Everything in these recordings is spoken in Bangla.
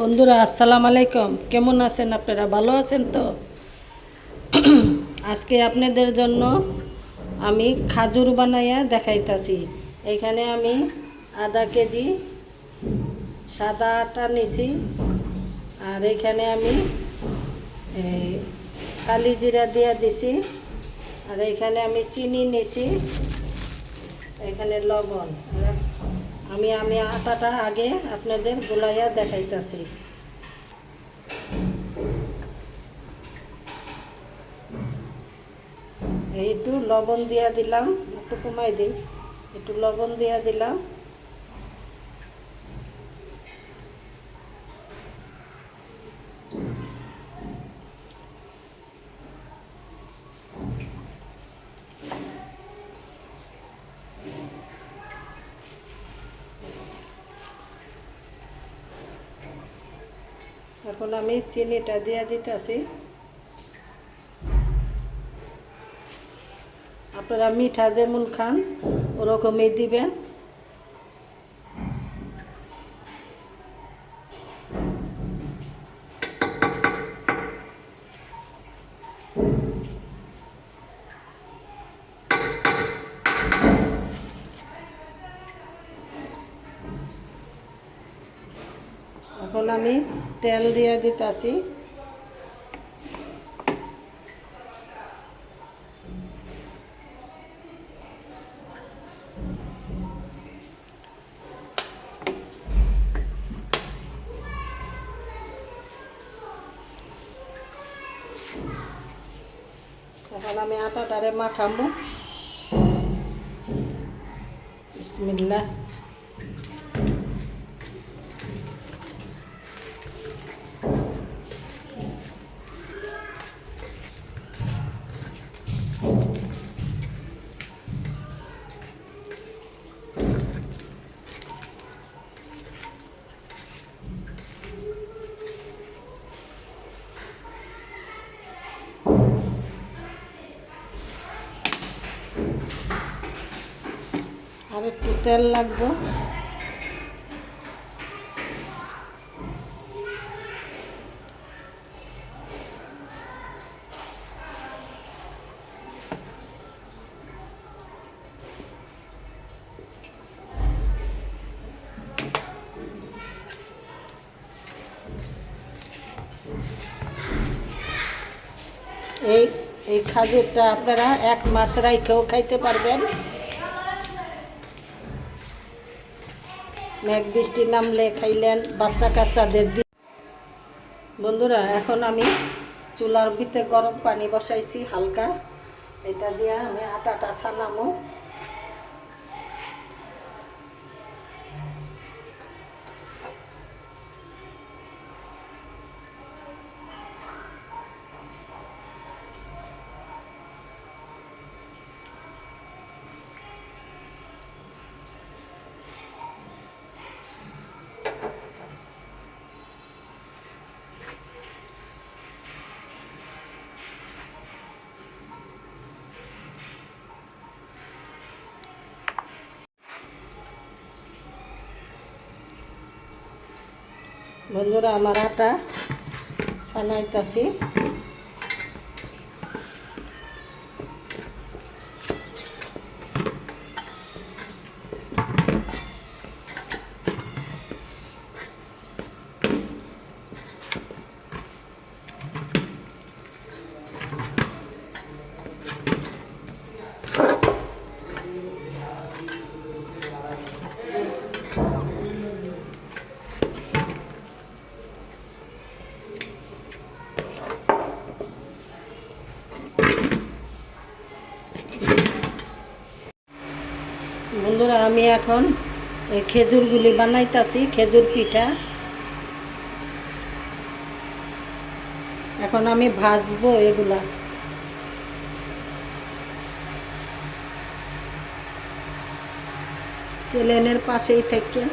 বন্ধুরা, আসসালামু আলাইকুম। কেমন আছেন আপনারা? ভালো আছেন তো? আজকে আপনাদের জন্য আমি খাজুর বানাইয়া দেখাইতাছি। এখানে আমি আধা কেজি সাদা আটা নিছি, আর এখানে আমি কালি জিরা দিয়া দিছি, আর এখানে আমি চিনি নিছি, এখানে লবণ। আমি আমি আটাটা আগে আপনাদের গোলাইয়া দেখাইতেছি। একটু লবণ দিয়া দিলাম, একটু কমাই দিই। একটু লবণ দিয়া দিলাম। এখন আমি চিনিটা দিয়ে দিতেছি। আপনারা মিঠা যেমন খান ওরকমই দিবেন। এখন আমি তেল দিয়ে দিতেছি এখন আমি আটাটারে মাখামো। বিসমিল্লাহ একটু তেল লাগবে। এই এই খাজুরটা আপনারা এক মাস রাইখেও খাইতে পারবেন। মেঘ বৃষ্টি নামলে খাইলেন বাচ্চা কাচ্চাদের দি বন্ধুরা, এখন আমি চুলার ভিতরে গরম পানি বসাইছি হালকা। এটা দিয়ে আমি আটাটা সানামো বন্ধুরা আমার আটা সানাইতাছি বন্ধুরা আমি এখন এই খেজুরগুলি বানাইতাছি খেজুর পিঠা। এখন আমি ভাজবো এগুলা। চ্যানেলের পাশেই থাকেন।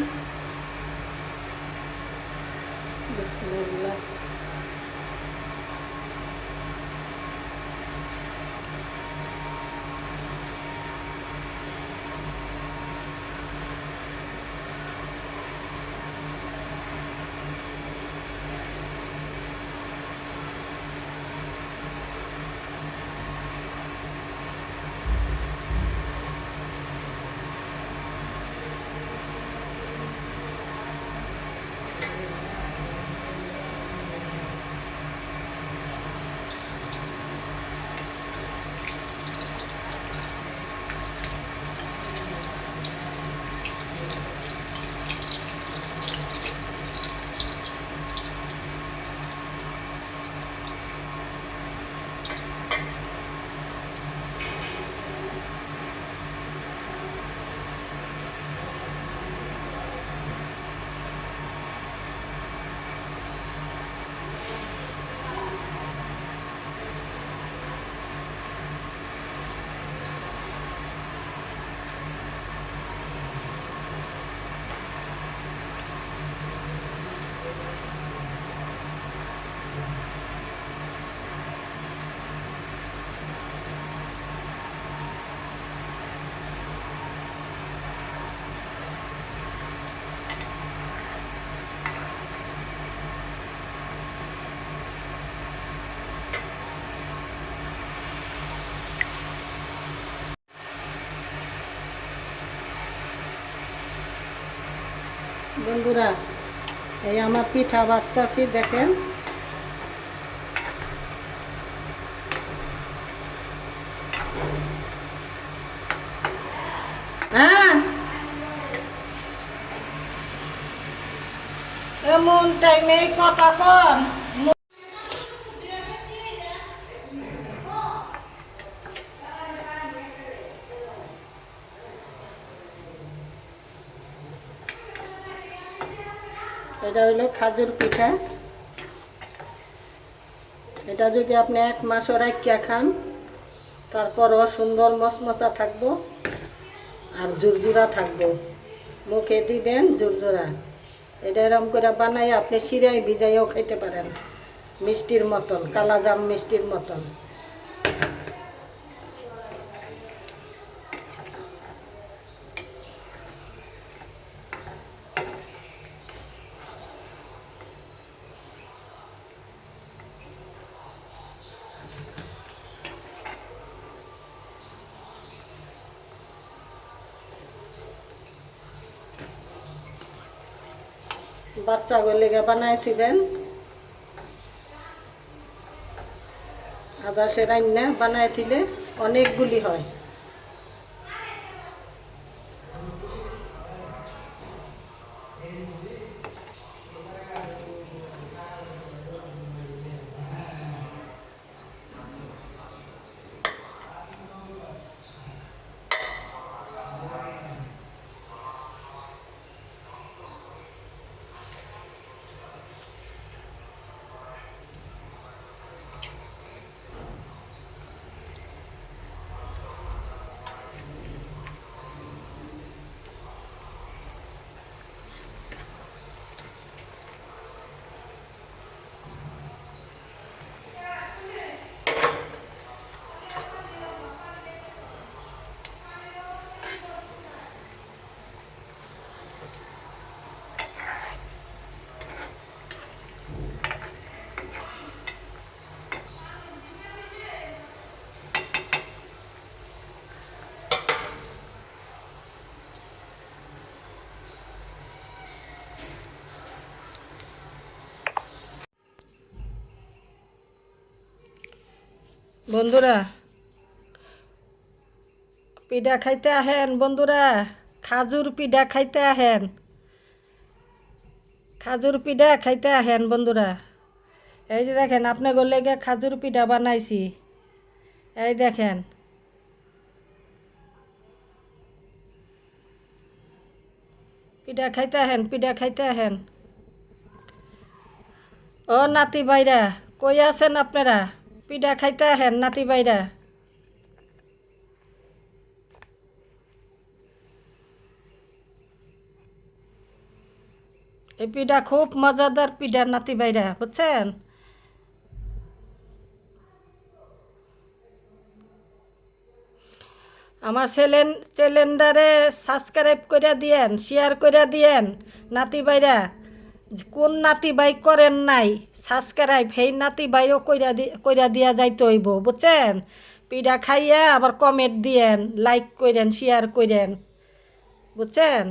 বন্ধুরা এই আমার পিঠা বাঁচতেছি দেখেন। হ্যাঁ? এমন টাইমে কথা কন। এটা হলো খাজুর পিঠা। এটা যদি আপনি এক মাস রাখিয়া খান, তারপরও সুন্দর মচমচা থাকব আর জুরজুরা থাকব। মুখে দিবেন জুরজুরা এটা এরম করে বানাই আপনি সিরাই ভিজাইও খাইতে পারেন। মিষ্টির মতন, কালাজাম মিষ্টির মতন। বাচ্চাগুলো বানাই থিবেন আদা সে রান্না বানাই দিলে অনেকগুলি হয়। বন্ধুরা, পিঠা খাইতে আহেন বন্ধুরা, খাজুর পিঠা খাইতে আহেন। খাজুর পিঠা খাইতে আহেন বন্ধুরা। এই যে দেখেন আপনি গলে গিয়ে খাজুর পিঠা বানাইছি। এই দেখেন। পিঠা খাইতে আহেন, পিঠা খাইতে আহেন। ও নাতি বাইরা কই আছেন আপনারা? পিঠা খাইতে হেন নাতি বাইরা। এই পিঠা খুব মজাদার পিঠা নাতি বাইরা, বুঝছেন? আমার চ্যানেল চ্যালেন্ডারে সাবস্ক্রাইব করে দিয়েন শেয়ার করে দিয়েন, নাতি বাইরা। কোন নাতি বাই করেন নাই সাবস্ক্রাইব সেই নাতি বাইও কইরা দি, কইরা দিয়া যাইতে হইব, বুঝছেন? পিঠা খাইয়া আবার কমেন্ট দিয়েন লাইক করেন শেয়ার করেন বুঝছেন?